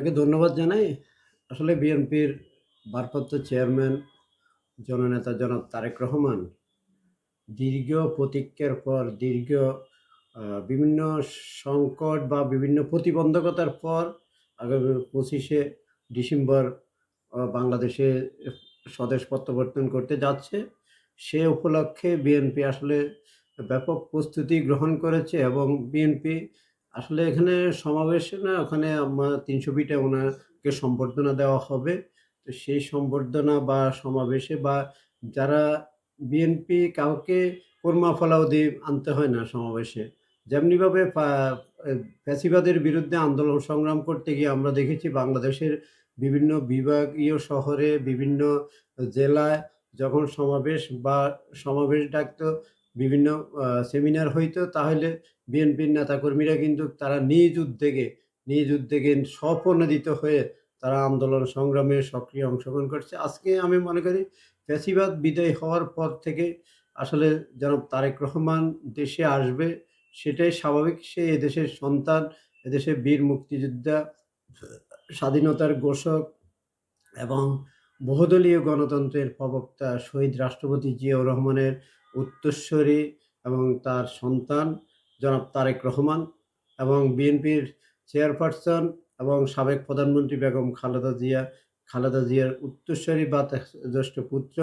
তাকে ধন্যবাদ জানাই। আসলে বিএনপির ভারপ্রাপ্ত চেয়ারম্যান, জননেতা জনাব তারেক রহমান দীর্ঘ প্রতীক্ষার পর, দীর্ঘ বিভিন্ন সংকট বা বিভিন্ন প্রতিবন্ধকতার পর আগামী পঁচিশে ডিসেম্বর বাংলাদেশে স্বদেশ প্রত্যাবর্তন করতে যাচ্ছে। সে উপলক্ষে বিএনপি আসলে ব্যাপক প্রস্তুতি গ্রহণ করেছে এবং বিএনপি আসলে এখানে সমাবেশে না, ওখানে আমার তিনশো ফিটে ওনাকে সম্বর্ধনা দেওয়া হবে। তো সেই সম্বর্ধনা বা সমাবেশে বা যারা বিএনপি কাউকে কোরমা ফলাউদি আনতে হয় না সমাবেশে, যেমনিভাবে ফ্যাসিবাদের বিরুদ্ধে আন্দোলন সংগ্রাম করতে গিয়ে আমরা দেখেছি বাংলাদেশের বিভিন্ন বিভাগীয় শহরে বিভিন্ন জেলায় যখন সমাবেশ বা সমাবেশ ডাকতো বিভিন্ন সেমিনার হইতো, তাহলে বিএনপির নেতাকর্মীরা কিন্তু তারা নিজ উদ্যোগে নিজ উদ্যোগে স্বপ্রণোদিত হয়ে তারা আন্দোলন সংগ্রামে সক্রিয় অংশগ্রহণ করছে। আজকে আমি মনে করি ফ্যাসিবাদ বিদায় হওয়ার পর থেকে আসলে যেন তারেক রহমান দেশে আসবে, সেটাই স্বাভাবিক। সে এদেশের সন্তান, এদেশের বীর মুক্তিযোদ্ধা, স্বাধীনতার ঘোষক এবং বহুদলীয় গণতন্ত্রের প্রবক্তা শহীদ রাষ্ট্রপতি জিয়াউর রহমানের উত্তরস্বরী এবং তার সন্তান জনাব তারেক রহমান এবং বিএনপির চেয়ারপারসন এবং সাবেক প্রধানমন্ত্রী বেগম খালেদা জিয়া, খালেদা জিয়ার উত্তরস্বরী বা জ্যেষ্ঠ পুত্র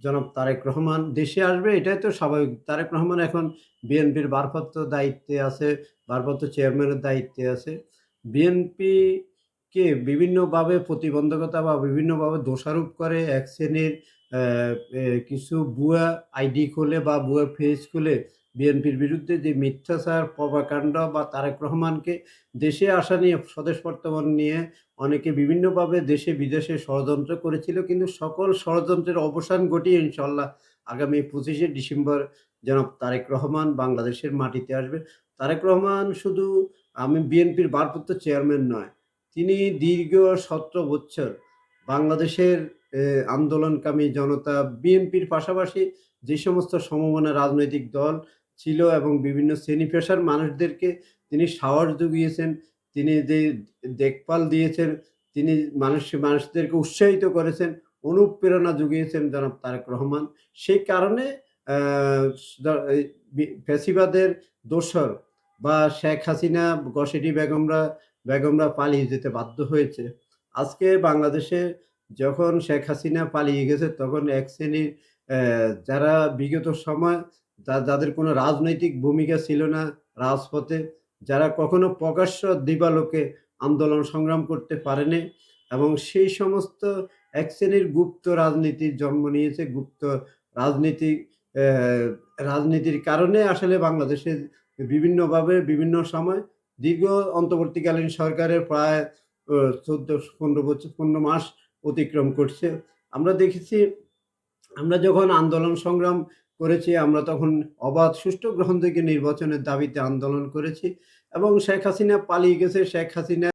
জনাব তারেক রহমান। দেশে আসবে, এটাই তো স্বাভাবিক। তারেক রহমান এখন বিএনপির ভারপ্রাপ্ত দায়িত্বে আছে, ভারপ্রাপ্ত চেয়ারম্যানের দায়িত্বে আছে। বিএনপি কে বিভিন্নভাবে প্রতিবন্ধকতা বা বিভিন্নভাবে দোষারোপ করে এক শ্রেণির কিছু ভুয়া আইডি খুলে বা ভুয়া ফেস খুলে বিএনপির বিরুদ্ধে যে মিথ্যাচার, প্রভাকাণ্ড বা তারেক রহমানকে দেশে আসা নিয়ে, স্বদেশ বর্তমান নিয়ে অনেকে বিভিন্নভাবে দেশে বিদেশে ষড়যন্ত্র করেছিল। কিন্তু সকল ষড়যন্ত্রের অবসান ঘটিয়ে ইনশাল্লাহ আগামী পঁচিশে ডিসেম্বর জনাব তারেক রহমান বাংলাদেশের মাটিতে আসবে। তারেক রহমান শুধু আমি বিএনপির ভারপ্রাপ্ত চেয়ারম্যান নয়, তিনি দীর্ঘ সতেরো বছর বাংলাদেশের আন্দোলনকামী জনতা বিএনপির পাশাপাশি যে সমস্ত সমমনা রাজনৈতিক দল ছিল এবং বিভিন্ন শ্রেণি পেশার মানুষদেরকে তিনি সাহস জুগিয়েছেন, তিনি যে দেখভাল দিয়েছেন, তিনি মানুষ, মানুষদেরকে উৎসাহিত করেছেন, অনুপ্রেরণা জুগিয়েছেন জনাব তারেক রহমান। সেই কারণে ফ্যাসিবাদের দোসর বা শেখ হাসিনা গসেটি বেগমরা বেগমরা পালিয়ে যেতে বাধ্য হয়েছে। আজকে বাংলাদেশে যখন শেখ হাসিনা পালিয়ে গেছে, তখন এক শ্রেণির যারা বিগত সময় যাদের কোনো রাজনৈতিক ভূমিকা ছিল না রাজপথে, যারা কখনো প্রকাশ্য দিবালোকে আন্দোলন সংগ্রাম করতে পারেনি এবং সেই সমস্ত এক শ্রেণির গুপ্ত রাজনীতির জন্ম নিয়েছে, গুপ্ত রাজনীতি রাজনীতির কারণে আসলে বাংলাদেশের বিভিন্নভাবে, বিভিন্ন সময় দীর্ঘ অন্তর্বর্তীকালীন সরকারের প্রায় চোদ্দ, পনেরো বছর, পনেরো মাস অতিক্রম করছে। আমরা দেখেছি, আমরা যখন আন্দোলন সংগ্রাম করেছি, আমরা তখন অবাধ সুষ্ঠু গ্রহণ থেকে নির্বাচনের দাবিতে আন্দোলন করেছি এবং শেখ হাসিনা পালিয়ে গেছে। শেখ হাসিনা